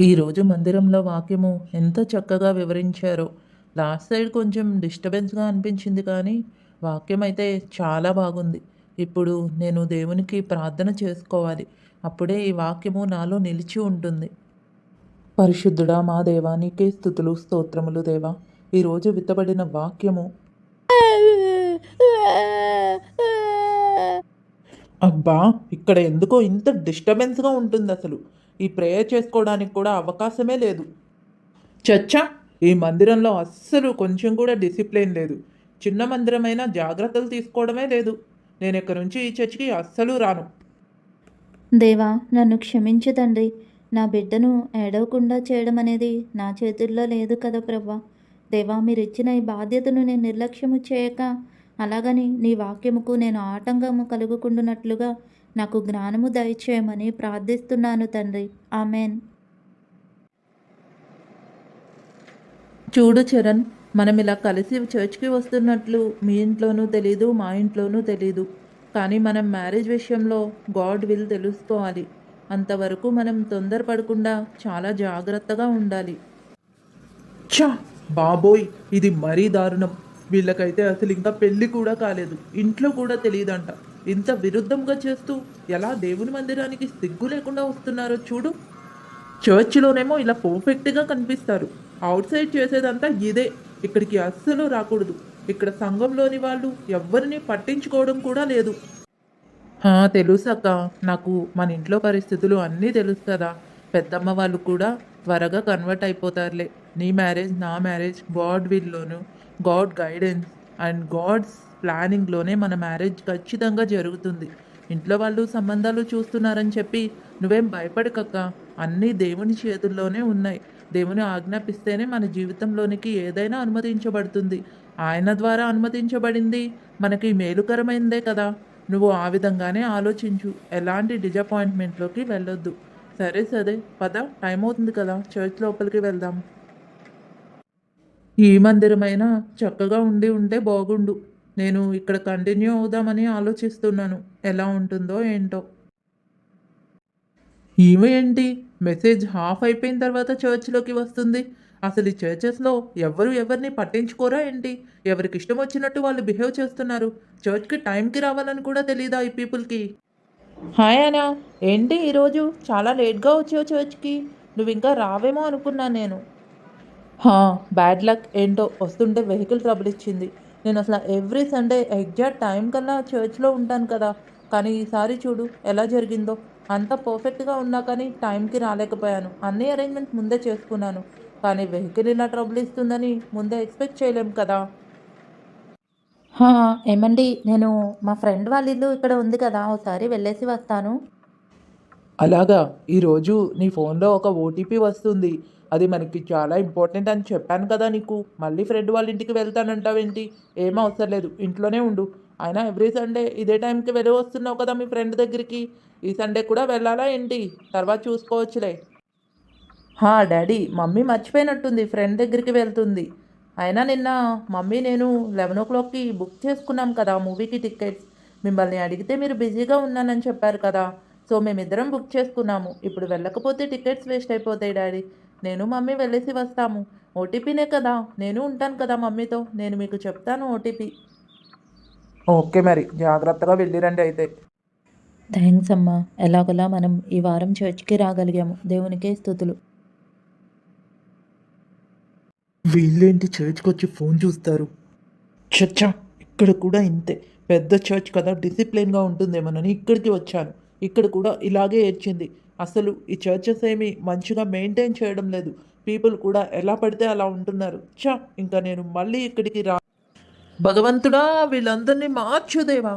ఈరోజు మందిరంలో వాక్యము ఎంత చక్కగా వివరించారో. లాస్ట్ సైడ్ కొంచెం డిస్టర్బెన్స్గా అనిపించింది కానీ వాక్యం అయితే చాలా బాగుంది. ఇప్పుడు నేను దేవునికి ప్రార్థన చేసుకోవాలి. అప్పుడే ఈ వాక్యము నాలో నిలిచి ఉంటుంది. పరిశుద్ధుడా మా దేవా నీకే స్థుతులు స్తోత్రములు దేవా. ఈరోజు విత్తబడిన వాక్యము. అబ్బా ఇక్కడ ఎందుకో ఇంత డిస్టర్బెన్స్గా ఉంటుంది అసలు ఈ ప్రేయర్ చేసుకోవడానికి కూడా అవకాశమే లేదు. చచ్చా? ఈ మందిరంలో అస్సలు కొంచెం కూడా డిసిప్లిన్ లేదు. చిన్న మందిరమైనా జాగ్రత్తలు తీసుకోవడమే లేదు. నేను ఇక్కడ నుంచి ఈ చర్చికి అస్సలు రాను. దేవా నన్ను క్షమించు తండ్రి. నా బిడ్డను ఏడవకుండా చేయడం అనేది నా చేతుల్లో లేదు కదా ప్రభా. దేవా మీరు ఇచ్చిన ఈ బాధ్యతను నేను నిర్లక్ష్యము చేయక అలాగని నీ వాక్యముకు నేను ఆటంకము కలుగుకుండునట్లుగా నాకు జ్ఞానము దయచేయమని ప్రార్థిస్తున్నాను తండ్రి. ఆమెన్. చూడు చరణ్ మనం ఇలా కలిసి చర్చ్కి వస్తున్నట్లు మీ ఇంట్లోనూ తెలీదు మా ఇంట్లోనూ తెలీదు. కానీ మనం మ్యారేజ్ విషయంలో గాడ్ విల్ తెలుసుకోవాలి. అంతవరకు మనం తొందరపడకుండా చాలా జాగ్రత్తగా ఉండాలి. చా బాబోయ్! ఇది మరీ దారుణం. వీళ్ళకైతే అసలు ఇంకా పెళ్ళి కూడా కాలేదు. ఇంట్లో కూడా తెలియదంట ఇంత విరుద్ధంగా చేస్తూ ఎలా దేవుని మందిరానికి సిగ్గు లేకుండా వస్తున్నారో చూడు. చర్చ్లోనేమో ఇలా పర్ఫెక్ట్గా కనిపిస్తారు. అవుట్ సైడ్ చేసేదంతా ఇదే. ఇక్కడికి అస్సలు రాకూడదు. ఇక్కడ సంఘంలోని వాళ్ళు ఎవ్వరిని పట్టించుకోవడం కూడా లేదు. తెలుసక్క. నాకు మన ఇంట్లో పరిస్థితులు అన్నీ తెలుసు కదా. పెద్దమ్మ వాళ్ళు కూడా త్వరగా కన్వర్ట్ అయిపోతారులే. నీ మ్యారేజ్ నా మ్యారేజ్ గాడ్ విల్లోను. గాడ్ గైడెన్స్ అండ్ గాడ్స్ ప్లానింగ్లోనే మన మ్యారేజ్ ఖచ్చితంగా జరుగుతుంది. ఇంట్లో వాళ్ళు సంబంధాలు చూస్తున్నారని చెప్పి నువ్వేం భయపడకక్క. అన్నీ దేవుని చేతుల్లోనే ఉన్నాయి. దేవుని ఆజ్ఞాపిస్తేనే మన జీవితంలోనికి ఏదైనా అనుమతించబడుతుంది. ఆయన ద్వారా అనుమతించబడింది మనకి మేలుకరమైందే కదా. నువ్వు ఆ విధంగానే ఆలోచించు. ఎలాంటి డిజపాయింట్మెంట్లోకి వెళ్ళొద్దు. సరే సరే పద. టైం అవుతుంది కదా. చర్చ్ లోపలికి వెళ్దాం. ఈ మందిరమైనా చక్కగా ఉండి ఉంటే బాగుండు. నేను ఇక్కడ కంటిన్యూ అవుదామని ఆలోచిస్తున్నాను. ఎలా ఉంటుందో ఏంటో. ఈమె ఏంటి? మెసేజ్ హాఫ్ అయిపోయిన తర్వాత చర్చ్లోకి వస్తుంది. అసలు ఈ చర్చెస్లో ఎవరు ఎవరిని పట్టించుకోరా ఏంటి? ఎవరికి ఇష్టం వచ్చినట్టు వాళ్ళు బిహేవ్ చేస్తున్నారు. చర్చ్కి టైంకి రావాలని కూడా తెలియదా ఈ పీపుల్కి హాయ్ అనా ఏంటి ఈరోజు చాలా లేట్గా వచ్చావు చర్చ్కి నువ్వు ఇంకా రావేమో అనుకున్నాను నేను. హా, బ్యాడ్ లక్ ఏంటో. వస్తుంటే వెహికల్ ట్రబుల్ ఇచ్చింది. నేను అసలు ఎవ్రీ సండే ఎగ్జాక్ట్ టైం కల్లా చర్చ్లో ఉంటాను కదా. కానీ ఈసారి చూడు ఎలా జరిగిందో. అంత పర్ఫెక్ట్గా ఉన్నా కానీ టైంకి రాలేకపోయాను. అన్ని అరేంజ్మెంట్స్ ముందే చేసుకున్నాను. కానీ వెహికల్ ఇలా ట్రబుల్ ఇస్తుందని ముందే ఎక్స్పెక్ట్ చేయలేం కదా. హా, ఏమండి? నేను మా ఫ్రెండ్ వాళ్ళ ఇల్లు ఇక్కడ ఉంది కదా. ఒకసారి వెళ్ళేసి వస్తాను. అలాగా ఈరోజు నీ ఫోన్లో ఒక ఓటీపీ వస్తుంది. అది మనకి చాలా ఇంపార్టెంట్ అని చెప్పాను కదా నీకు. మళ్ళీ ఫ్రెండ్ వాళ్ళ ఇంటికి వెళ్తానంటావేంటి ఏం అవసరం లేదు. ఇంట్లోనే ఉండు. అయినా ఎవ్రీ సండే ఇదే టైంకి వెళ్ళి వస్తున్నావు కదా మీ ఫ్రెండ్ దగ్గరికి. ఈ సండే కూడా వెళ్ళాలా ఏంటి? తర్వాత చూసుకోవచ్చులే. హా డాడీ మమ్మీ మర్చిపోయినట్టుంది. ఫ్రెండ్ దగ్గరికి వెళ్తుంది. అయినా నిన్న మమ్మీ నేను లెవెన్ ఓ క్లాక్కి బుక్ చేసుకున్నాం కదా మూవీకి టికెట్స్ మిమ్మల్ని అడిగితే మీరు బిజీగా ఉన్నానని చెప్పారు కదా. సో మేమిద్దరం బుక్ చేసుకున్నాము. ఇప్పుడు వెళ్ళకపోతే టికెట్స్ వేస్ట్ అయిపోతాయి డాడీ. నేను మమ్మీ వెళ్ళేసి వస్తాము. ఓటీపీనే కదా. నేను ఉంటాను కదా మమ్మీతో. నేను మీకు చెప్తాను ఓటీపీ. ఓకే మరి. జాగ్రత్తగా వెళ్ళిరండి అయితే. థ్యాంక్స్ అమ్మా. ఎలాగోలా మనం ఈ వారం చర్చ్కి రాగలిగాము. దేవునికే స్థుతులు. వీళ్ళేంటి చర్చ్కి వచ్చి ఫోన్ చూస్తారు? చచ్చా! ఇక్కడ కూడా ఇంతే. పెద్ద చర్చ్ కదా. డిసిప్లిన్గా ఉంటుందేమోనని ఇక్కడికి వచ్చాను. ఇక్కడ కూడా ఇలాగే ఏడ్చింది. అసలు ఈ చర్చెస్ ఏమి మంచిగా మెయింటైన్ చేయడం లేదు. పీపుల్ కూడా ఎలా పడితే అలా ఉంటున్నారు. చా ఇంకా నేను మళ్ళీ ఇక్కడికి రా. భగవంతుడా వీళ్ళందరినీ మార్చుదేవా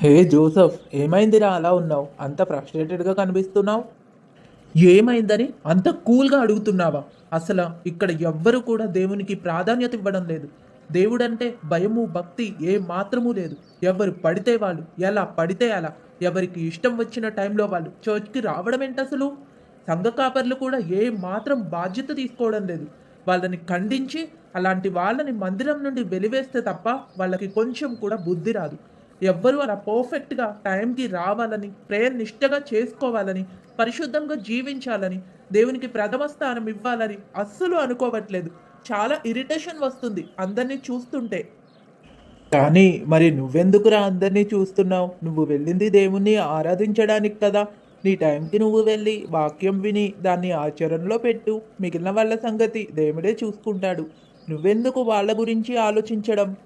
హే జోసఫ్ ఏమైందిరా అలా ఉన్నావు? అంత ఫ్రస్ట్రేటెడ్గా కనిపిస్తున్నావు? ఏమైందని? అంత కూల్గా అడుగుతున్నావా? అసలు ఇక్కడ ఎవ్వరు కూడా దేవునికి ప్రాధాన్యత ఇవ్వడం లేదు. దేవుడంటే భయము భక్తి ఏ మాత్రము లేదు. ఎవరు పడితే వాళ్ళు ఎలా పడితే అలా. ఎవరికి ఇష్టం వచ్చిన టైంలో వాళ్ళు చర్చ్కి రావడం ఏంటి అసలు? సంఘ కాపర్లు కూడా ఏ మాత్రం బాధ్యత తీసుకోవడం లేదు. వాళ్ళని ఖండించి అలాంటి వాళ్ళని మందిరం నుండి వెలివేస్తే తప్ప వాళ్ళకి కొంచెం కూడా బుద్ధి రాదు. ఎవ్వరూ అలా పర్ఫెక్ట్గా టైంకి రావాలని ప్రేయర్ నిష్టగా చేసుకోవాలని పరిశుద్ధంగా జీవించాలని దేవునికి ప్రథమ స్థానం ఇవ్వాలని అస్సలు అనుకోవట్లేదు. చాలా ఇరిటేషన్ వస్తుంది అందరినీ చూస్తుంటే. కానీ మరి నువ్వెందుకురా అందరినీ చూస్తున్నావు? నువ్వు వెళ్ళింది దేవుణ్ణి ఆరాధించడానికి కదా. నీ టైంకి నువ్వు వెళ్ళి వాక్యం విని దాన్ని ఆచరణలో పెట్టు. మిగిలిన వాళ్ళ సంగతి దేవుడే చూసుకుంటాడు. నువ్వెందుకు వాళ్ళ గురించి ఆలోచించడం?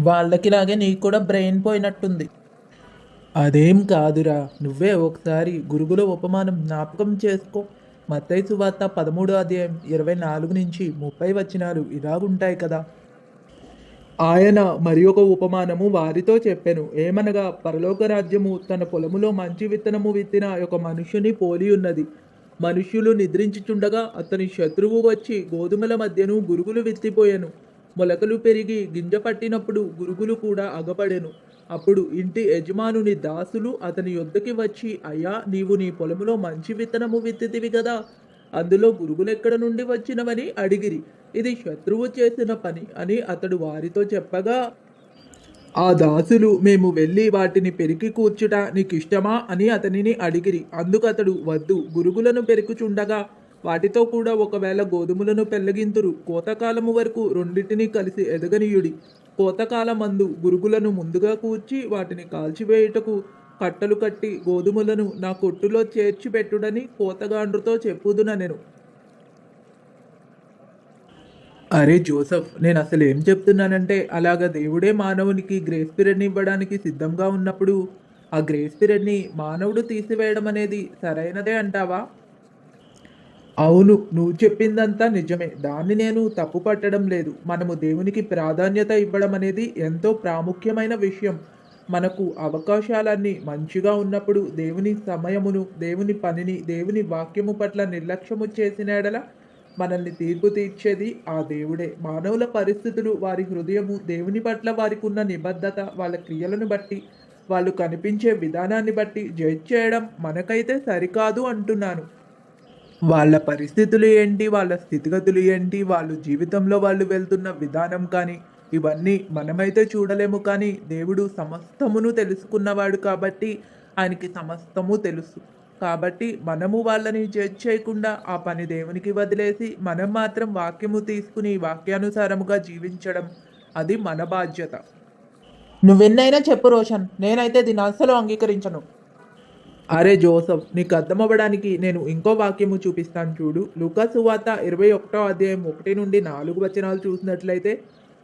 వాళ్ళకిలాగే నీకు కూడా బ్రెయిన్ పోయినట్టుంది. అదేం కాదురా. నువ్వే ఒకసారి గురుగుల ఉపమానం జ్ఞాపకం చేసుకో. మత్తైసు వార్త పదమూడో అధ్యాయం ఇరవై నాలుగు నుంచి ముప్పై వచనాలు ఇలాగుంటాయి కదా. ఆయన మరి ఒక ఉపమానము వారితో చెప్పెను. ఏమనగా పరలోక రాజ్యము తన పొలములో మంచి విత్తనము విత్తిన ఒక మనుష్యుని పోలి ఉన్నది. మనుష్యులు నిద్రించుచుండగా అతని శత్రువు వచ్చి గోధుమల మధ్యను గురుగులు విత్తిపోయెను. మొలకలు పెరిగి గింజ పట్టినప్పుడు గురుగులు కూడా అగపడెను. అప్పుడు ఇంటి యజమానుని దాసులు అతని యొద్దకి వచ్చి అయ్యా నీవు నీ పొలంలో మంచి విత్తనము విత్తితివి కదా అందులో గురుగులెక్కడ నుండి వచ్చినవని అడిగిరి. ఇది శత్రువు చేసిన పని అని అతడు వారితో చెప్పగా ఆ దాసులు మేము వెళ్ళి వాటిని పెరికి కూర్చుట నీకు ఇష్టమా అని అతనిని అడిగిరి. అందుకు అతడు వద్దు గురుగులను పెరుకుచుండగా వాటితో కూడా ఒకవేళ గోధుమలను పెళ్ళగింతురు కోతకాలము వరకు రెండింటిని కలిసి ఎదగనీయుడి. కోతకాలమందు గురుగులను ముందుగా కూర్చి వాటిని కాల్చివేయుటకు కట్టలు కట్టి గోధుమలను నా కొట్టులో చేర్చి పెట్టుడని కోతగాండ్రుతో చెప్పుదున నేను. అరే జోసఫ్ నేను అసలు ఏం చెప్తున్నానంటే అలాగ దేవుడే మానవునికి గ్రేస్ పీరియడ్ని ఇవ్వడానికి సిద్ధంగా ఉన్నప్పుడు ఆ గ్రేస్ పీరియడ్ని మానవుడు తీసివేయడం అనేది సరైనదే అంటావా? అవును నువ్వు చెప్పిందంతా నిజమే. దాన్ని నేను తప్పు పట్టడం లేదు. మనము దేవునికి ప్రాధాన్యత ఇవ్వడం అనేది ఎంతో ప్రాముఖ్యమైన విషయం. మనకు అవకాశాలన్నీ మంచిగా ఉన్నప్పుడు దేవుని సమయమును దేవుని పనిని దేవుని వాక్యము పట్ల నిర్లక్ష్యము చేసిన ఎడల మనల్ని తీర్పు తీర్చేది ఆ దేవుడే. మానవుల పరిస్థితులు వారి హృదయము దేవుని పట్ల వారికి ఉన్న నిబద్ధత వాళ్ళ క్రియలను బట్టి వాళ్ళు కనిపించే విధానాన్ని బట్టి జడ్జ్ చేయడం మనకైతే సరికాదు అంటున్నాను. వాళ్ళ పరిస్థితులు ఏంటి వాళ్ళ స్థితిగతులు ఏంటి వాళ్ళు జీవితంలో వాళ్ళు వెళ్తున్న విధానం కానీ ఇవన్నీ మనమైతే చూడలేము కానీ దేవుడు సమస్తమును తెలుసుకున్నవాడు కాబట్టి ఆయనకి సమస్తము తెలుసు. కాబట్టి మనము వాళ్ళని జడ్జ్ చేయకుండా ఆ పని దేవునికి వదిలేసి మనం మాత్రం వాక్యము తీసుకుని వాక్యానుసారముగా జీవించడం అది మన బాధ్యత. నువ్వెన్నైనా చెప్పు రోషన్ నేనైతే దీని అస్సలు అంగీకరించను. అరే జోసఫ్ నీకు అర్థమవ్వడానికి నేను ఇంకో వాక్యము చూపిస్తాను చూడు. లుకాసు సువాత ఇరవై ఒకటో అధ్యాయం ఒకటి నుండి నాలుగు వచనాలు చూసినట్లయితే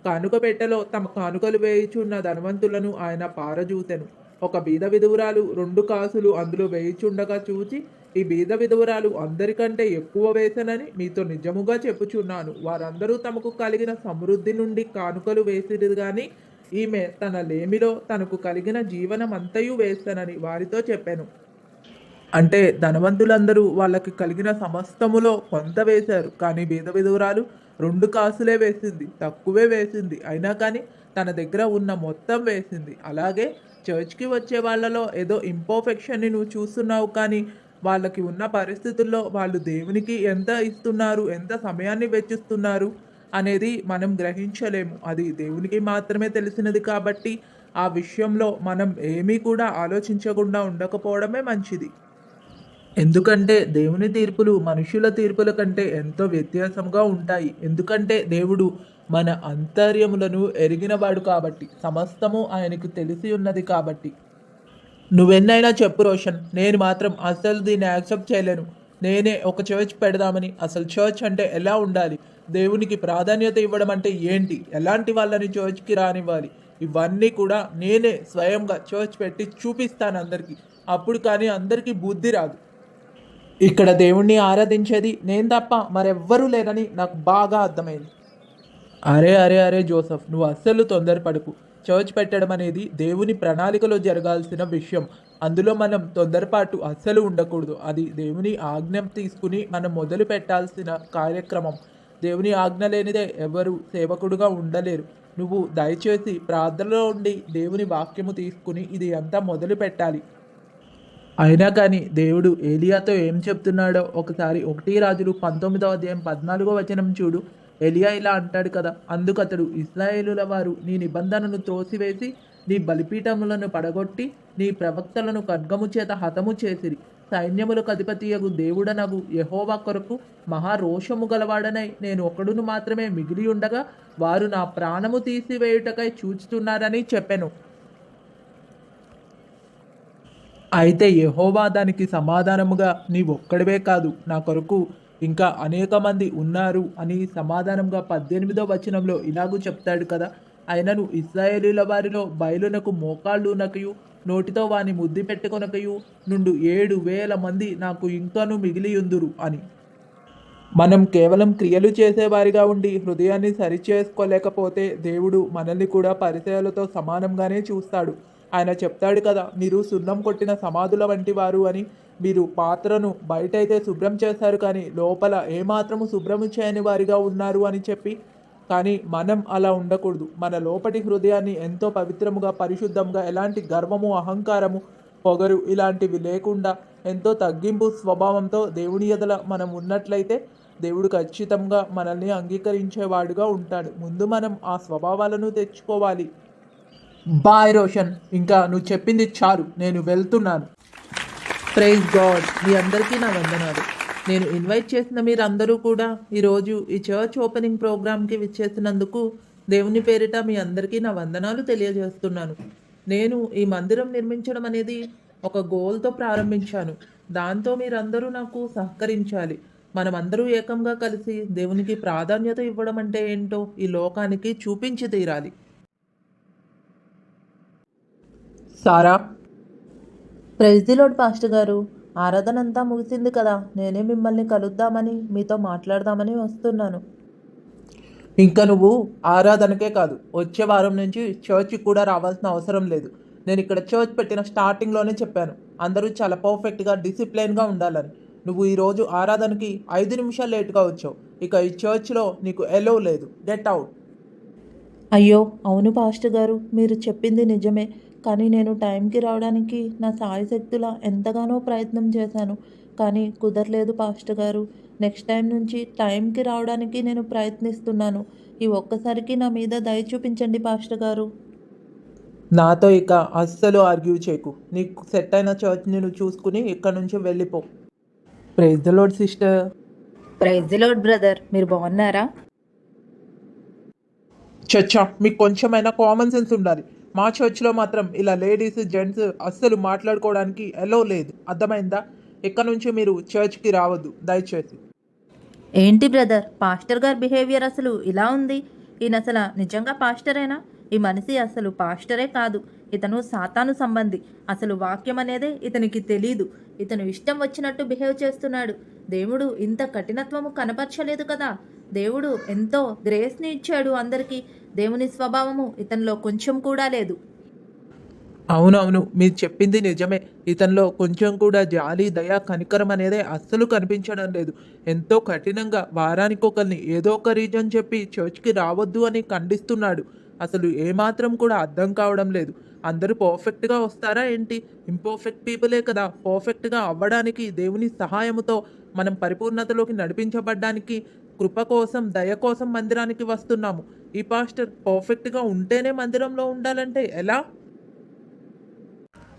కానుక పెట్టెలో తమ కానుకలు వేయిచున్న ధనవంతులను ఆయన పారజూసెను. ఒక బీద విధువురాలు రెండు కాసులు అందులో వేయిచుండగా చూచి ఈ బీద విధువురాలు అందరికంటే ఎక్కువ వేసనని మీతో నిజముగా చెప్పుచున్నాను. వారందరూ తమకు కలిగిన సమృద్ధి నుండి కానుకలు వేసిరు కానీ ఈమె తన లేమిలో తనకు కలిగిన జీవనం అంతయు వేస్తానని వారితో చెప్పాను. అంటే ధనవంతులందరూ వాళ్ళకి కలిగిన సమస్తములో కొంత వేశారు. కానీ బీద విధురాలు రెండు కాసులే వేసింది. తక్కువే వేసింది. అయినా కానీ తన దగ్గర ఉన్న మొత్తం వేసింది. అలాగే చర్చ్కి వచ్చే వాళ్ళలో ఏదో ఇంపర్ఫెక్షన్ని నువ్వు చూస్తున్నావు కానీ వాళ్ళకి ఉన్న పరిస్థితుల్లో వాళ్ళు దేవునికి ఎంత ఇస్తున్నారు? ఎంత సమయాన్ని వెచ్చిస్తున్నారు? అనేది మనం గ్రహించలేము. అది దేవునికి మాత్రమే తెలిసినది కాబట్టి ఆ విషయంలో మనం ఏమీ కూడా ఆలోచించకుండా ఉండకపోవడమే మంచిది. ఎందుకంటే దేవుని తీర్పులు మనుషుల తీర్పుల కంటే ఎంతో వ్యత్యాసంగా ఉంటాయి. ఎందుకంటే దేవుడు మన అంతర్యములను ఎరిగినవాడు కాబట్టి సమస్తము ఆయనకు తెలిసి ఉన్నది కాబట్టి. నువ్వెన్నైనా చెప్పు రోషన్ నేను మాత్రం అసలు దీన్ని యాక్సెప్ట్ చేయలేను. నేనే ఒక చర్చ్ పెడదామని. అసలు చర్చ్ అంటే ఎలా ఉండాలి? దేవునికి ప్రాధాన్యత ఇవ్వడం అంటే ఏంటి? ఎలాంటి వాళ్ళని చర్చ్కి రానివ్వాలి? ఇవన్నీ కూడా నేనే స్వయంగా చర్చ్ పెట్టి చూపిస్తాను అందరికీ. అప్పుడు కానీ అందరికీ బుద్ధి రాదు. ఇక్కడ దేవుణ్ణి ఆరాధించేది నేను తప్ప మరెవ్వరూ లేరని నాకు బాగా అర్థమైంది. అరే అరే అరే జోసఫ్ నువ్వు అస్సలు తొందరపడకు చర్చ్ పెట్టడం అనేది దేవుని ప్రణాళికలో జరగాల్సిన విషయం. అందులో మనం తొందరపాటు అస్సలు ఉండకూడదు. అది దేవుని ఆజ్ఞ తీసుకుని మనం మొదలు పెట్టాల్సిన కార్యక్రమం. దేవుని ఆజ్ఞ లేనిదే ఎవరు సేవకుడుగా ఉండలేరు. నువ్వు దయచేసి ప్రార్థనలో ఉండి దేవుని వాక్యము తీసుకుని ఇది అంతా మొదలు పెట్టాలి అయినా కానీ దేవుడు ఏలియాతో ఏం చెప్తున్నాడో ఒకసారి ఒకటి రాజులు పంతొమ్మిదవ అధ్యాయం పద్నాలుగో వచనం చూడు. ఎలియా ఇలా అంటాడు కదా అందుకు అతడు ఇస్రాయేలుల వారు నీ నిబంధనను త్రోసివేసి నీ బలిపీఠములను పడగొట్టి నీ ప్రవక్తలను ఖడ్గము చేత హతము చేసిరి. సైన్యములకు అధిపతియగు దేవుడనగు యహోవా కొరకు మహారోషము గలవాడనై నేను ఒకడును మాత్రమే మిగిలి ఉండగా వారు నా ప్రాణము తీసివేయుటకై చూచుతున్నారని చెప్పెను. అయితే యహోవా దానికి సమాధానముగా నీ ఒక్కడివే కాదు నా కొరకు ఇంకా అనేక మంది ఉన్నారు అని సమాధానంగా పద్దెనిమిదో వచనంలో ఇలాగూ చెప్తాడు కదా. అయినను ఇస్రాయేలీల వారిలో బయలునకు మోకాళ్ళునకయు నోటితో వాని ముద్దు పెట్టుకొనకయు నుండు ఏడు వేల మంది నాకు ఇంకాను మిగిలియుందురు అని. మనం కేవలం క్రియలు చేసేవారిగా ఉండి హృదయాన్ని సరిచేసుకోలేకపోతే దేవుడు మనల్ని కూడా పరిచయాలతో సమానంగానే చూస్తాడు. ఆయన చెప్తాడు కదా మీరు సున్నం కొట్టిన సమాధుల వంటి వారు అని. మీరు పాత్రను బయట అయితే శుభ్రం చేస్తారు కానీ లోపల ఏమాత్రము శుభ్రం చేయని వారిగా ఉన్నారు అని చెప్పి. కానీ మనం అలా ఉండకూడదు. మన లోపటి హృదయాన్ని ఎంతో పవిత్రముగా పరిశుద్ధంగా ఎలాంటి గర్వము అహంకారము పొగరు ఇలాంటివి లేకుండా ఎంతో తగ్గింపు స్వభావంతో దేవుని ఎదల మనం ఉన్నట్లయితే దేవుడు ఖచ్చితంగా మనల్ని అంగీకరించేవాడుగా ఉంటాడు. ముందు మనం ఆ స్వభావాలను తెచ్చుకోవాలి. బాయ్ రోషన్ ఇంకా నువ్వు చెప్పింది చాలు. నేను వెళ్తున్నాను. ప్రైజ్ గాడ్ మీ అందరికీ నా వందనాలు. నేను ఇన్వైట్ చేసిన మీరందరూ కూడా ఈరోజు ఈ చర్చ్ ఓపెనింగ్ ప్రోగ్రామ్కి విచ్చేసినందుకు దేవుని పేరిట మీ అందరికీ నా వందనాలు తెలియజేస్తున్నాను. నేను ఈ మందిరం నిర్మించడం అనేది ఒక గోల్తో ప్రారంభించాను. దాంతో మీరందరూ నాకు సహకరించాలి. మనమందరూ ఏకంగా కలిసి దేవునికి ప్రాధాన్యత ఇవ్వడం అంటే ఏంటో ఈ లోకానికి చూపించి తీరాలి. Sara? Praise the lord pastor గారు ఆరాధన అంతా ముగిసింది కదా నేనే మిమ్మల్ని కలుద్దామని మీతో మాట్లాడదామని వస్తున్నాను. ఇంకా నువ్వు ఆరాధనకే కాదు వచ్చే వారం నుంచి చర్చ్కి కూడా రావాల్సిన అవసరం లేదు. నేను ఇక్కడ చర్చ్ పెట్టిన స్టార్టింగ్లోనే చెప్పాను. అందరూ చాలా పర్ఫెక్ట్గా డిసిప్లైన్గా ఉండాలని. నువ్వు ఈరోజు ఆరాధనకి ఐదు నిమిషాలు లేట్గా వచ్చావు. ఇక ఈ చర్చ్లో నీకు ఎలో లేదు. గెట్ అవుట్ అయ్యో అవును పాస్టర్ గారు మీరు చెప్పింది నిజమే. కానీ నేను టైంకి రావడానికి నా సాయశక్తులా ఎంతగానో ప్రయత్నం చేశాను. కానీ కుదరలేదు పాస్టర్ గారు. నెక్స్ట్ టైం నుంచి టైంకి రావడానికి నేను ప్రయత్నిస్తున్నాను. ఈ ఒక్కసారికి నా మీద దయ చూపించండి పాస్టర్ గారు. నాతో ఇక అస్సలు ఆర్గ్యూ చేయకు. నీకు సెట్ అయిన చర్చ్ని నువ్వు చూసుకుని ఇక్కడ నుంచి వెళ్ళిపో. Praise the lord sister. Praise the lord brother. మీరు బాగున్నారా? చచ్చా మీకు కొంచెమైనా కామన్ సెన్స్ ఉండాలి. మా చర్చ్లో మాత్రం ఇలా లేడీస్ జెంట్స్ అస్సలు మాట్లాడుకోవడానికి ఎలో లేదు. అర్థమైందా? ఇక్కడ నుంచి మీరు చర్చ్కి రావద్దు దయచేసి. ఏంటి బ్రదర్? పాస్టర్ గారి బిహేవియర్ అసలు ఇలా ఉంది? ఈయన అసలు నిజంగా పాస్టరేనా? ఈ మనిషి అసలు పాస్టరే కాదు. ఇతను సాతాను సంబంధి. అసలు వాక్యం అనేదే ఇతనికి తెలీదు. ఇతను ఇష్టం వచ్చినట్టు బిహేవ్ చేస్తున్నాడు. దేవుడు ఇంత కఠినత్వము కనపరచలేదు కదా? దేవుడు ఎంతో గ్రేస్ని ఇచ్చాడు అందరికీ. దేవుని స్వభావము ఇతనిలో కొంచెం కూడా లేదు. అవునవును మీరు చెప్పింది నిజమే. ఇతనిలో కొంచెం కూడా జాలి దయ కనికరం అనేదే అస్సలు కనిపించడం లేదు. ఎంతో కఠినంగా వారానికి ఒకరిని ఏదో ఒక రీజన్ చెప్పి చర్చ్కి రావద్దు అని ఖండిస్తున్నాడు. అసలు ఏమాత్రం కూడా అర్థం కావడం లేదు. అందరూ పర్ఫెక్ట్గా వస్తారా ఏంటి? ఇంపర్ఫెక్ట్ పీపులే కదా. పర్ఫెక్ట్గా అవ్వడానికి దేవుని సహాయముతో మనం పరిపూర్ణతలోకి నడిపించబడ్డానికి కృప కోసం దయ కోసం మందిరానికి వస్తున్నాము. ఈ పాస్టర్ పర్ఫెక్ట్గా ఉంటేనే మందిరంలో ఉండాలంటే ఎలా?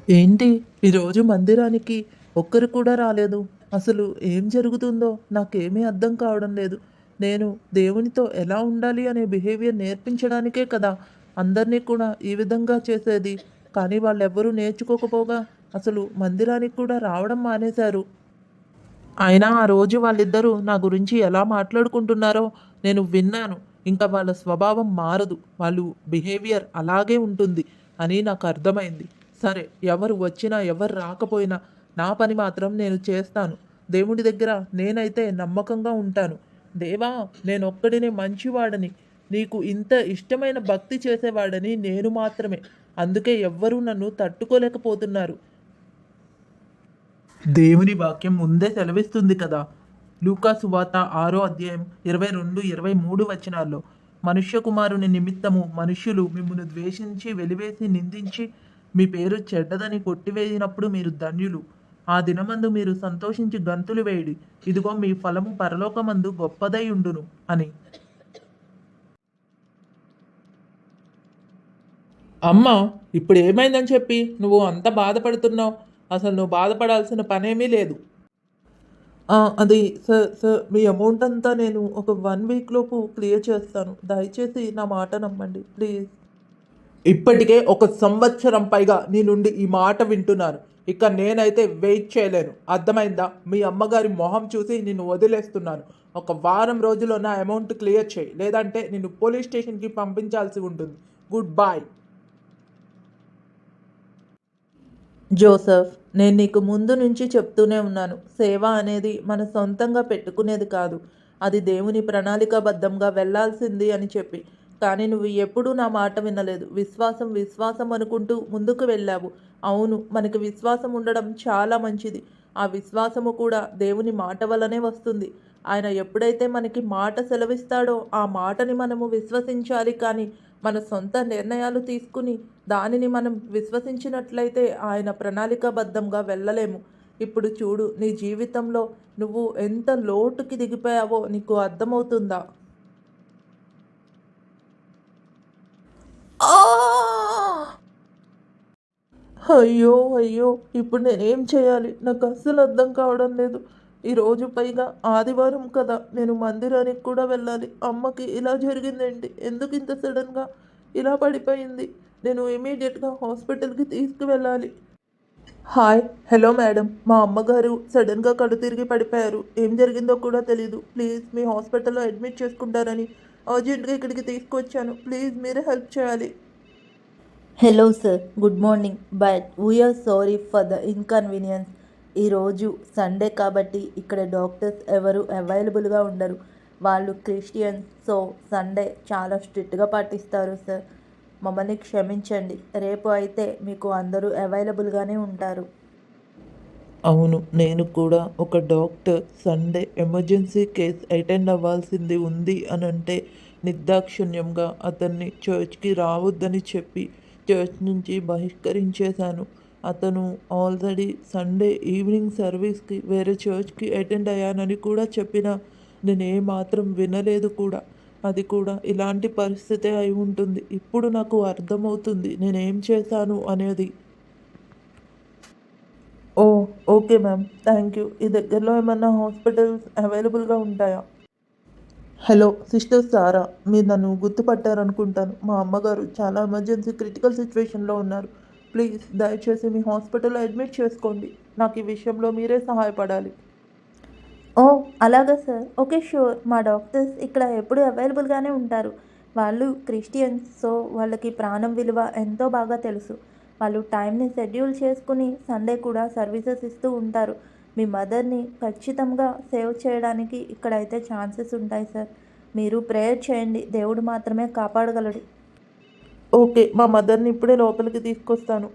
ఏంటి? ఈరోజు మందిరానికి ఒక్కరు కూడా రాలేదు. అసలు ఏం జరుగుతుందో నాకేమీ అర్థం కావడం లేదు. నేను దేవునితో ఎలా ఉండాలి అనే బిహేవియర్ నేర్పించడానికే కదా అందరినీ కూడా ఈ విధంగా చేసేది. కానీ వాళ్ళెవ్వరూ నేర్చుకోకపోగా అసలు మందిరానికి కూడా రావడం మానేశారు. అయినా ఆ రోజు వాళ్ళిద్దరూ నా గురించి ఎలా మాట్లాడుకుంటున్నారో నేను విన్నాను. ఇంకా వాళ్ళ స్వభావం మారదు. వాళ్ళు బిహేవియర్ అలాగే ఉంటుంది అని నాకు అర్థమైంది. సరే ఎవరు వచ్చినా ఎవరు రాకపోయినా నా పని మాత్రం నేను చేస్తాను. దేవుడి దగ్గర నేనైతే నమ్మకంగా ఉంటాను. దేవా నేను ఒక్కడినే మంచివాడని నీకు ఇంత ఇష్టమైన భక్తి చేసేవాడని నేను మాత్రమే. అందుకే ఎవ్వరూ నన్ను తట్టుకోలేకపోతున్నారు. దేవుని వాక్యం ముందే సెలవిస్తుంది కదా. లూకా సువాత ఆరో అధ్యాయం ఇరవై రెండు ఇరవై మూడు వచనాల్లో మనుష్య కుమారుని నిమిత్తము మనుష్యులు మిమ్మల్ని ద్వేషించి వెలివేసి నిందించి మీ పేరు చెడ్డదని కొట్టివేసినప్పుడు మీరు ధన్యులు. ఆ దినమందు మీరు సంతోషించి గంతులు వేయడి. ఇదిగో మీ ఫలము పరలోకమందు గొప్పదై ఉండును అని. అమ్మ ఇప్పుడు ఏమైందని చెప్పి నువ్వు అంత బాధపడుతున్నావు? అసలు నువ్వు బాధపడాల్సిన పనేమీ లేదు. అది సార్ సార్ మీ అమౌంట్ అంతా నేను ఒక వన్ వీక్ లోపు క్లియర్ చేస్తాను. దయచేసి నా మాట నమ్మండి ప్లీజ్ ఇప్పటికే ఒక సంవత్సరం పైగా నీ నుండి ఈ మాట వింటున్నాను. ఇక నేనైతే వెయిట్ చేయలేను. అర్థమైందా? మీ అమ్మగారి మొహం చూసి నిన్ను వదిలేస్తున్నాను. ఒక వారం రోజుల్లో నా అమౌంట్ క్లియర్ చేయి. లేదంటే నిన్ను పోలీస్ స్టేషన్కి పంపించాల్సి ఉంటుంది. గుడ్ బాయ్ జోసఫ్ నేను నీకు ముందు నుంచి చెప్తూనే ఉన్నాను. సేవ అనేది మన సొంతంగా పెట్టుకునేది కాదు. అది దేవుని ప్రణాళికాబద్ధంగా వెళ్ళాల్సింది అని చెప్పి. కానీ నువ్వు ఎప్పుడూ నా మాట వినలేదు. విశ్వాసం విశ్వాసం అనుకుంటూ ముందుకు వెళ్ళావు. అవును మనకి విశ్వాసం ఉండడం చాలా మంచిది. ఆ విశ్వాసము కూడా దేవుని మాట వల్లనే వస్తుంది. ఆయన ఎప్పుడైతే మనకి మాట సెలవిస్తాడో ఆ మాటని మనము విశ్వసించాలి కానీ మన సొంత నిర్ణయాలు తీసుకుని దానిని మనం విశ్వసించినట్లయితే ఆయన ప్రణాళికాబద్ధంగా వెళ్ళలేము. ఇప్పుడు చూడు నీ జీవితంలో నువ్వు ఎంత లోటుకి దిగిపోయావో నీకు అర్థమవుతుందా? అయ్యో అయ్యో ఇప్పుడు నేనేం చేయాలి? నాకు అస్సలు అర్థం కావడం లేదు. ఈరోజు పైగా ఆదివారం కదా నేను మందిరానికి కూడా వెళ్ళాలి. అమ్మకి ఇలా జరిగిందేంటి? ఎందుకు ఇంత సడన్గా ఇలా పడిపోయింది? నేను ఇమీడియట్గా హాస్పిటల్కి తీసుకువెళ్ళాలి. హాయ్ హలో మేడం మా అమ్మగారు సడన్గా కళ్ళు తిరిగి పడిపోయారు. ఏం జరిగిందో కూడా తెలీదు. ప్లీజ్ మీ హాస్పిటల్లో అడ్మిట్ చేసుకుంటారని అర్జెంట్గా ఇక్కడికి తీసుకొచ్చాను ప్లీజ్ మీరే హెల్ప్ చేయాలి. Hello sir good morning but we are sorry for the inconvenience ఈరోజు సండే కాబట్టి ఇక్కడ డాక్టర్స్ ఎవరు అవైలబుల్గా ఉండరు. వాళ్ళు క్రిస్టియన్స్ సో సండే చాలా స్ట్రిక్ట్గా పాటిస్తారు సార్. మమ్మల్ని క్షమించండి. రేపు అయితే మీకు అందరూ అవైలబుల్గానే ఉంటారు. అవును నేను కూడా ఒక doctor. Sunday emergency case attend అవ్వాల్సింది ఉంది అని అంటే నిర్దాక్షిణ్యంగా అతన్ని చర్చ్కి రావద్దని చెప్పి చర్చ్ నుంచి బహిష్కరించేశాను. అతను ఆల్రెడీ సండే ఈవినింగ్ సర్వీస్కి వేరే చర్చ్కి అటెండ్ అయ్యానని కూడా చెప్పిన నేను ఏమాత్రం వినలేదు కూడా. అది కూడా ఇలాంటి పరిస్థితే అయి ఉంటుంది. ఇప్పుడు నాకు అర్థమవుతుంది నేనేం చేశాను అనేది. Oh okay ma'am. Thank you. ఈ దగ్గరలో ఏమన్నా హాస్పిటల్స్ అవైలబుల్గా ఉంటాయా? Hello sister Sara. మీరు నన్ను గుర్తుపట్టారనుకుంటాను. మా అమ్మగారు చాలా ఎమర్జెన్సీ క్రిటికల్ సిచ్యువేషన్లో ఉన్నారు. ప్లీజ్ దయచేసి మీ హాస్పిటల్లో అడ్మిట్ చేసుకోండి. నాకు ఈ విషయంలో మీరే సహాయపడాలి. ఓ అలాగా సార్. Okay sure. మా డాక్టర్స్ ఇక్కడ ఎప్పుడు అవైలబుల్గానే ఉంటారు. వాళ్ళు క్రిస్టియన్స్ సో వాళ్ళకి ప్రాణం విలువ ఎంతో బాగా తెలుసు. వాళ్ళు టైంని షెడ్యూల్ చేసుకుని సండే కూడా సర్వీసెస్ ఇస్తూ ఉంటారు. మీ మదర్ని ఖచ్చితంగా సేవ్ చేయడానికి ఇక్కడైతే ఛాన్సెస్ ఉంటాయి సార్. మీరు ప్రేయర్ చేయండి. దేవుడు మాత్రమే కాపాడగలడు. ఓకే మా మదర్ని ఇప్పుడే లోపలికి తీసుకొస్తాను.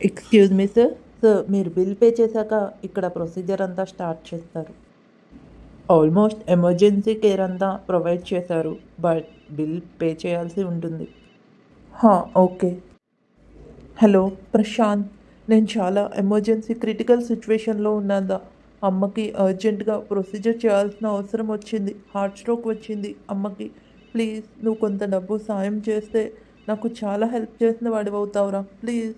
ఎక్స్క్యూజ్ మీ సార్ సార్ మీరు బిల్ పే చేశాక ఇక్కడ ప్రొసీజర్ అంతా స్టార్ట్ చేస్తారు. ఆల్మోస్ట్ ఎమర్జెన్సీ కేర్ అంతా ప్రొవైడ్ చేశారు బట్ బిల్ పే చేయాల్సి ఉంటుంది. హా, ఓకే హలో ప్రశాంత్ నేను చాలా ఎమర్జెన్సీ క్రిటికల్ సిచ్యువేషన్లో ఉన్నాదా అమ్మకి అర్జెంటుగా ప్రొసీజర్ చేయాల్సిన అవసరం వచ్చింది. హార్ట్ స్ట్రోక్ వచ్చింది. అమ్మకి ప్లీజ్ నువ్వు కొంత డబ్బు సాయం చేస్తే నాకు చాలా హెల్ప్ చేసిన వాడివవుతావురా ప్లీజ్.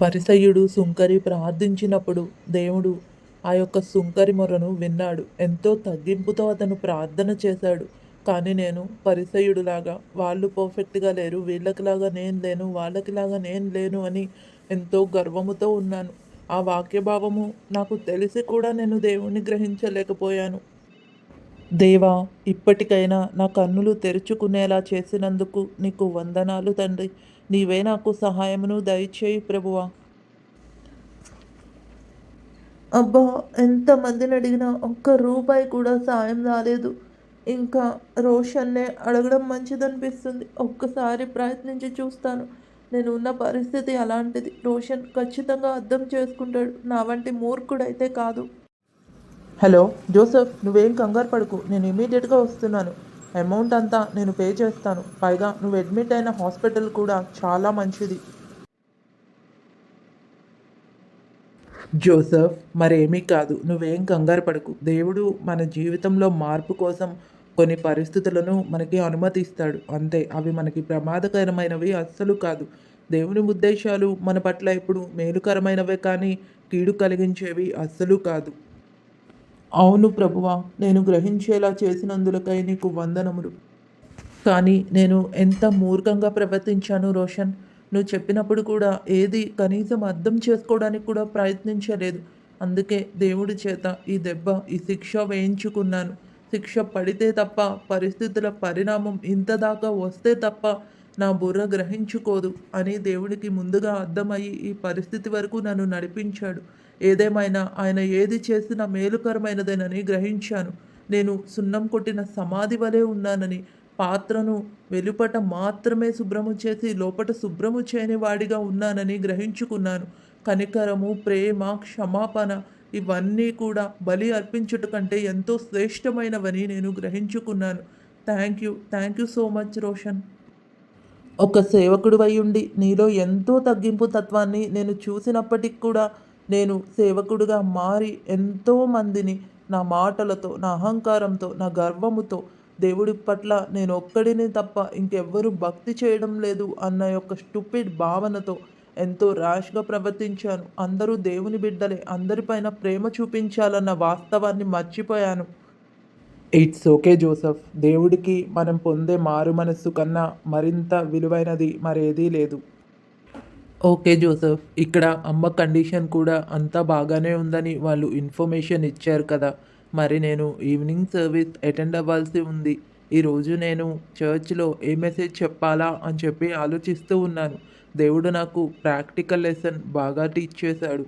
పరిసయుడు సుంకరి ప్రార్థించినప్పుడు దేవుడు ఆ యొక్క సుంకరి మొరను విన్నాడు. ఎంతో తగ్గింపుతో అతను ప్రార్థన చేశాడు. కానీ నేను పరిసయుడులాగా వాళ్ళు పర్ఫెక్ట్గా లేరు వీళ్ళకిలాగా నేను లేను వాళ్ళకిలాగా నేను లేను అని ఎంతో గర్వముతో ఉన్నాను. ఆ వాక్యభావము నాకు తెలిసి కూడా నేను దేవుణ్ణి గ్రహించలేకపోయాను. దేవా ఇప్పటికైనా నా కన్నులు తెరుచుకునేలా చేసినందుకు నీకు వందనాలు తండ్రి. నీవే నాకు సహాయమును దయచేయి ప్రభువా. అబ్బా ఎంతమందిని అడిగినా ఒక్క రూపాయి కూడా సాయం రాలేదు. ఇంకా రోషన్నే అడగడం మంచిదనిపిస్తుంది. ఒక్కసారి ప్రయత్నించి చూస్తాను. నేను ఉన్న పరిస్థితి అలాంటిది. రోషన్ ఖచ్చితంగా అర్థం చేసుకుంటాడు. నా వంటి మూర్ఖుడైతే కాదు. హలో జోసెఫ్ నువ్వేం కంగారు పడుకు. నేను ఇమీడియట్గా వస్తున్నాను. అమౌంట్ అంతా నేను పే చేస్తాను. పైగా నువ్వు అడ్మిట్ అయిన హాస్పిటల్ కూడా చాలా మంచిది. జోసెఫ్ మరేమీ కాదు. నువ్వేం కంగారు పడకు. దేవుడు మన జీవితంలో మార్పు కోసం కొన్ని పరిస్థితులను మనకి అనుమతిస్తాడు. అంతే అవి మనకి ప్రమాదకరమైనవి అస్సలు కాదు. దేవుని ఉద్దేశాలు మన పట్ల ఎప్పుడు మేలుకరమైనవే కానీ కీడు కలిగించేవి అస్సలు కాదు. అవును ప్రభువా నేను గ్రహించేలా చేసినందులకై నీకు వందనములు. కానీ నేను ఎంత మూర్ఖంగా ప్రవర్తించాను రోషన్? నువ్వు చెప్పినప్పుడు కూడా ఏది కనీసం అర్థం చేసుకోవడానికి కూడా ప్రయత్నించలేదు. అందుకే దేవుడి చేత ఈ దెబ్బ ఈ శిక్ష వేయించుకున్నాను. శిక్ష పడితే తప్ప పరిస్థితుల పరిణామం ఇంత దాకా వస్తే తప్ప నా బుర్ర గ్రహించుకోదు అని దేవుడికి ముందుగా అర్థమయ్యి ఈ పరిస్థితి వరకు నన్ను నడిపించాడు. ఏదేమైనా ఆయన ఏది చేసినా మేలుకరమైనదేనని గ్రహించాను. నేను సున్నం కొట్టిన సమాధి వలె ఉన్నానని పాత్రను వెలుపట మాత్రమే శుభ్రము చేసి లోపట శుభ్రము చేయని వాడిగా ఉన్నానని గ్రహించుకున్నాను. కనికరము ప్రేమ క్షమాపణ ఇవన్నీ కూడా బలి అర్పించుట కంటే ఎంతో శ్రేష్టమైనవని నేను గ్రహించుకున్నాను. Thank you thank you so much Roshan. ఒక సేవకుడు ఉండి నీలో ఎంతో తగ్గింపు తత్వాన్ని నేను చూసినప్పటికి కూడా నేను సేవకుడుగా మారి ఎంతోమందిని నా మాటలతో నా అహంకారంతో నా గర్వముతో దేవుడి పట్ల నేను ఒక్కడిని తప్ప ఇంకెవ్వరూ భక్తి చేయడం లేదు అన్న యొక్క స్టూపిడ్ భావనతో ఎంతో ర్యాష్గా ప్రవర్తించాను. అందరూ దేవుని బిడ్డలే అందరిపైన ప్రేమ చూపించాలన్న వాస్తవాన్ని మర్చిపోయాను. It's okay Joseph. దేవుడికి మనం పొందే మారు మనస్సు కన్నా మరింత విలువైనది మరేదీ లేదు. ఓకే జోసఫ్ ఇక్కడ అమ్మ కండిషన్ కూడా అంతా బాగానే ఉందని వాళ్ళు ఇన్ఫర్మేషన్ ఇచ్చారు కదా. మరి నేను ఈవినింగ్ సర్వీస్ అటెండ్ అవ్వాల్సి ఉంది. ఈరోజు నేను చర్చ్లో ఏ మెసేజ్ చెప్పాలా అని చెప్పి ఆలోచిస్తూ ఉన్నాను. దేవుడు నాకు ప్రాక్టికల్ లెసన్ బాగా టీచ్ చేశాడు.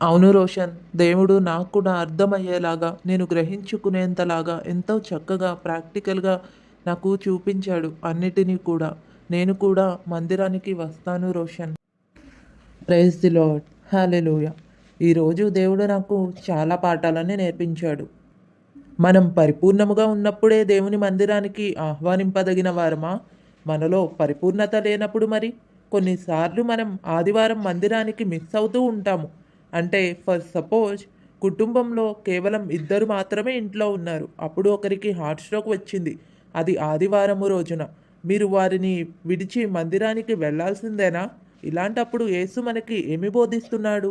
అవును రోషన్ దేవుడు నాకు కూడా అర్థమయ్యేలాగా నేను గ్రహించుకునేంతలాగా ఎంతో చక్కగా ప్రాక్టికల్గా నాకు చూపించాడు అన్నిటినీ కూడా. నేను కూడా మందిరానికి వస్తాను Roshan. Praise the lord hallelujah ఈరోజు దేవుడు నాకు చాలా పాఠాలని నేర్పించాడు. మనం పరిపూర్ణముగా ఉన్నప్పుడే దేవుని మందిరానికి ఆహ్వానింపదగిన వారమా? మనలో పరిపూర్ణత లేనప్పుడు మరి? కొన్నిసార్లు మనం ఆదివారం మందిరానికి మిస్ అవుతూ ఉంటాము. అంటే ఫర్ సపోజ్ కుటుంబంలో కేవలం ఇద్దరు మాత్రమే ఇంట్లో ఉన్నారు. అప్పుడు ఒకరికి హార్ట్ స్ట్రోక్ వచ్చింది. అది ఆదివారము రోజున. మీరు వారిని విడిచి మందిరానికి వెళ్ళాల్సిందేనా ఇలాంటప్పుడు యేసు మనకి ఏమి బోధిస్తున్నాడు?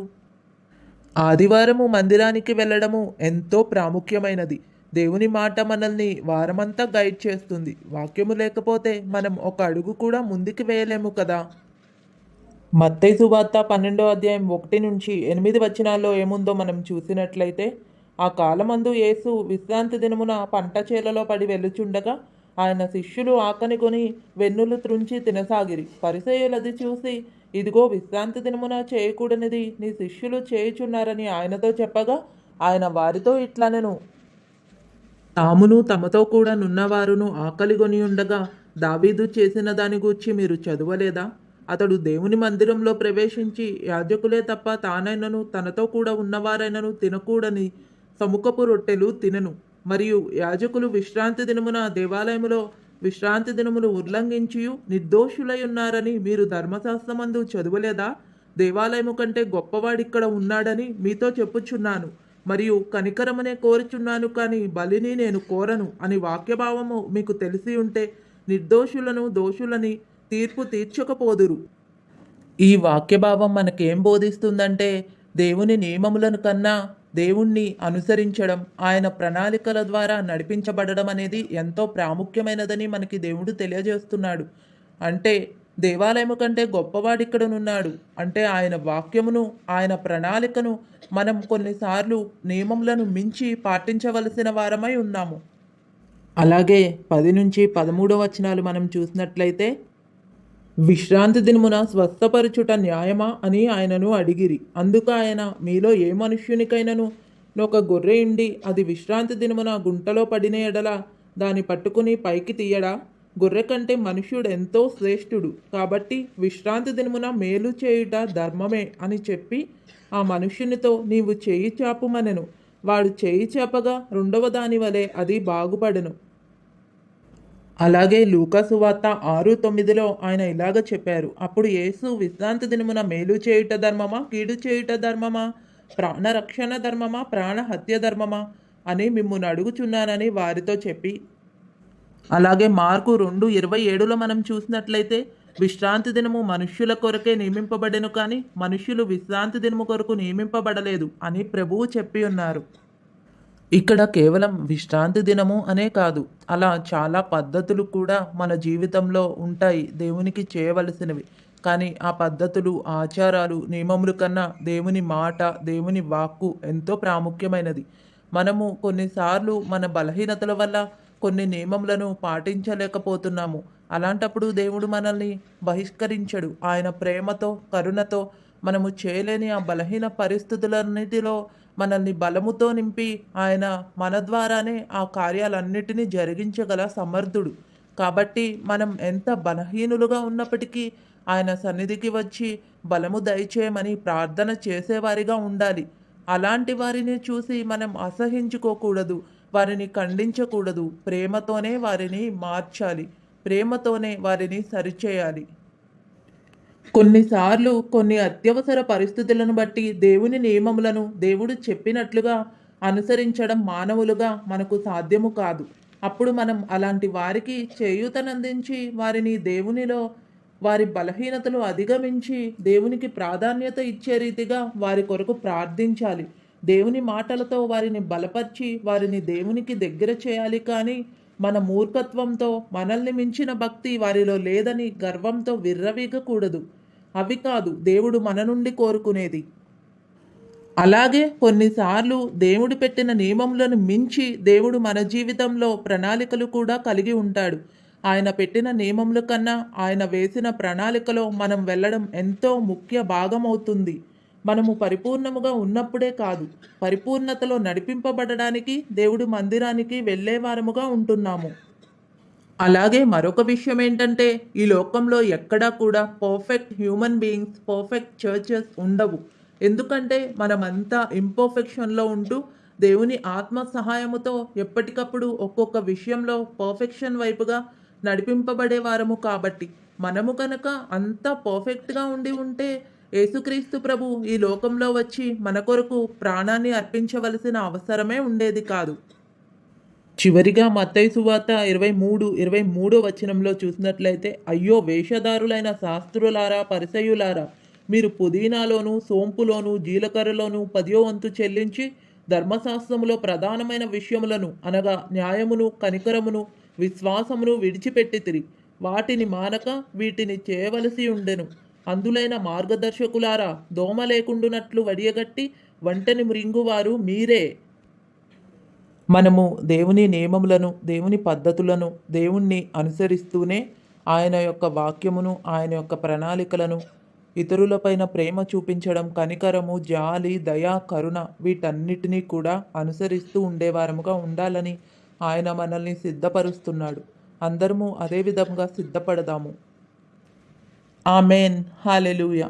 ఆదివారము మందిరానికి వెళ్ళడము ఎంతో ప్రాముఖ్యమైనది. దేవుని మాట మనల్ని వారమంతా గైడ్ చేస్తుంది. వాక్యము లేకపోతే మనం ఒక అడుగు కూడా ముందుకు వేయలేము కదా? మత్తై సువార్త పన్నెండో అధ్యాయం ఒకటి నుంచి ఎనిమిది వచనాల్లో ఏముందో మనం చూసినట్లయితే ఆ కాలమందు యేసు విశ్రాంతి దినమున పంట చేలలో పడి వెళ్ళుచుండగా ఆయన శిష్యులు ఆకనికొని వెన్నులు త్రుంచి తినసాగిరి. పరిసయులది చూసి ఇదిగో విశ్రాంతి దినమున చేయకూడనిది నీ శిష్యులు చేయుచున్నారని ఆయనతో చెప్పగా ఆయన వారితో ఇట్లనెను. తామును తమతో కూడా నున్నవారును ఆకలిగొని ఉండగా దావీదు చేసిన దాని గూర్చి మీరు చదవలేదా? అతడు దేవుని మందిరంలో ప్రవేశించి యాజకులే తప్ప తానైనను తనతో కూడా ఉన్నవారైనను తినకూడని సముఖపు రొట్టెలు తినను. మరియు యాజకులు విశ్రాంతి దినమున దేవాలయములో విశ్రాంతి దినమును ఉల్లంఘించి నిర్దోషులై ఉన్నారని మీరు ధర్మశాస్త్రమందు చదవలేదా? దేవాలయము కంటే గొప్పవాడిక్కడ ఉన్నాడని మీతో చెప్పుచున్నాను. మరియు కనికరమనే కోరుచున్నాను కానీ బలిని నేను కోరను అని వాక్యభావము మీకు తెలిసి ఉంటే నిర్దోషులను దోషులని తీర్పు తీర్చకపోదురు. ఈ వాక్యభావం మనకేం బోధిస్తుందంటే దేవుని నియమములను కన్నా దేవుణ్ణి అనుసరించడం ఆయన ప్రణాళికల ద్వారా నడిపించబడడం అనేది ఎంతో ప్రాముఖ్యమైనదని మనకి దేవుడు తెలియజేస్తున్నాడు. అంటే దేవాలయము కంటే గొప్పవాడు ఇక్కడనున్నాడు అంటే ఆయన వాక్యమును ఆయన ప్రణాళికను మనం కొన్నిసార్లు నియమములను మించి పాటించవలసిన వారమై ఉన్నాము. అలాగే పది నుంచి పదమూడవ వచనాలు మనం చూసినట్లయితే విశ్రాంతి దినమున స్వస్థపరచుట న్యాయమా అని ఆయనను అడిగిరి. అందుకు ఆయన మీలో ఏ మనుష్యునికైనను? ఒక గొర్రె ఉండి అది విశ్రాంతి దినమున గుంటలో పడిన ఎడల దాన్ని పట్టుకుని పైకి తీయడా? గొర్రె కంటే మనుష్యుడు ఎంతో శ్రేష్ఠుడు. కాబట్టి విశ్రాంతి దినమున మేలు చేయుట ధర్మమే అని చెప్పి ఆ మనుష్యునితో నీవు చేయి చాపుమనెను. వాడు చేయి చేపగా రెండవ దాని వలె అది బాగుపడను. అలాగే లూకాసువార్త ఆరు తొమ్మిదిలో ఆయన ఇలాగ చెప్పారు. అప్పుడు యేసు విశ్రాంతి దినమున మేలు చేయుట ధర్మమా? కీడు చేయుట ధర్మమా? ప్రాణరక్షణ ధర్మమా? ప్రాణ హత్య ధర్మమా? అని మిమ్మల్ని అడుగుచున్నానని వారితో చెప్పి అలాగే మార్కు రెండు ఇరవై ఏడులో మనం చూసినట్లయితే విశ్రాంతి దినము మనుష్యుల కొరకే నియమింపబడెను కానీ మనుష్యులు విశ్రాంతి దినము కొరకు నియమింపబడలేదు అని ప్రభువు చెప్పి ఉన్నారు. ఇక్కడ కేవలం విశ్రాంతి దినము అనే కాదు అలా చాలా పద్ధతులు కూడా మన జీవితంలో ఉంటాయి దేవునికి చేయవలసినవి. కానీ ఆ పద్ధతులు ఆచారాలు నియమముల కన్నా దేవుని మాట దేవుని వాక్కు ఎంతో ప్రాముఖ్యమైనది. మనము కొన్నిసార్లు మన బలహీనతల వల్ల కొన్ని నియమములను పాటించలేకపోతున్నాము. అలాంటప్పుడు దేవుడు మనల్ని బహిష్కరించడు. ఆయన ప్రేమతో కరుణతో మనము చేయలేని ఆ బలహీన పరిస్థితులన్నిటిలో మనల్ని బలముతో నింపి ఆయన మన ద్వారానే ఆ కార్యాలన్నిటినీ జరిగించగల సమర్థుడు. కాబట్టి మనం ఎంత బలహీనులుగా ఉన్నప్పటికీ ఆయన సన్నిధికి వచ్చి బలము దయచేయమని ప్రార్థన చేసేవారిగా ఉండాలి. అలాంటి వారిని చూసి మనం అసహించుకోకూడదు వారిని ఖండించకూడదు. ప్రేమతోనే వారిని మార్చాలి. ప్రేమతోనే వారిని సరిచేయాలి. కొన్నిసార్లు కొన్ని అత్యవసర పరిస్థితులను బట్టి దేవుని నియమములను దేవుడు చెప్పినట్లుగా అనుసరించడం మానవులుగా మనకు సాధ్యము కాదు. అప్పుడు మనం అలాంటి వారికి చేయూతనందించి వారిని దేవునిలో వారి బలహీనతలు అధిగమించి దేవునికి ప్రాధాన్యత ఇచ్చే రీతిగా వారి కొరకు ప్రార్థించాలి. దేవుని మాటలతో వారిని బలపరిచి వారిని దేవునికి దగ్గర చేయాలి కానీ మన మూర్ఖత్వంతో మనల్ని మించిన భక్తి వారిలో లేదని గర్వంతో విర్రవీగకూడదు. అవి కాదు దేవుడు మన నుండి కోరుకునేది. అలాగే కొన్నిసార్లు దేవుడు పెట్టిన నియమములను మించి దేవుడు మన జీవితంలో ప్రణాళికలు కూడా కలిగి ఉంటాడు. ఆయన పెట్టిన నియమముల కన్నా ఆయన వేసిన ప్రణాళికలో మనం వెళ్ళడం ఎంతో ముఖ్య భాగం అవుతుంది మనము పరిపూర్ణముగా ఉన్నప్పుడే కాదు పరిపూర్ణతలో నడిపింపబడడానికి దేవుడి మందిరానికి వెళ్ళేవారముగా ఉంటున్నాము. అలాగే మరొక విషయం ఏంటంటే ఈ లోకంలో ఎక్కడా కూడా perfect human beings perfect churches ఉండవు. ఎందుకంటే మనమంతా ఇంపర్ఫెక్షన్లో ఉంటూ దేవుని ఆత్మ సహాయముతో ఎప్పటికప్పుడు ఒక్కొక్క విషయంలో పర్ఫెక్షన్ వైపుగా నడిపింపబడే వారము కాబట్టి. మనము కనుక అంత పర్ఫెక్ట్గా ఉండి ఉంటే యేసుక్రీస్తు ప్రభు ఈ లోకంలో వచ్చి మన కొరకు ప్రాణాన్ని అర్పించవలసిన అవసరమే ఉండేది కాదు. చివరిగా మత్తయి సువార్త ఇరవై మూడు ఇరవై మూడో వచనంలో చూసినట్లయితే అయ్యో వేషధారులైన శాస్త్రులారా పరిసయులారా మీరు పుదీనాలోను సోంపులోను జీలకర్రలోను పదియో వంతు చెల్లించి ధర్మశాస్త్రములో ప్రధానమైన విషయములను అనగా న్యాయమును కనికరమును విశ్వాసమును విడిచిపెట్టితిరి. వాటిని మానక వీటిని చేయవలసి ఉండెను. అందులైన మార్గదర్శకులారా దోమ లేకుండునట్లు వడియగట్టి వంటని మృంగువారు మీరే. మనము దేవుని నియమములను దేవుని పద్ధతులను దేవుణ్ణి అనుసరిస్తూనే ఆయన యొక్క వాక్యమును ఆయన యొక్క ప్రణాళికలను ఇతరులపైన ప్రేమ చూపించడం కనికరము జాలి దయ కరుణ వీటన్నిటినీ కూడా అనుసరిస్తూ ఉండేవారముగా ఉండాలని ఆయన మనల్ని సిద్ధపరుస్తున్నాడు. అందరము అదే విధంగా సిద్ధపడదాము. ఆమెన్. హాలెలుయా.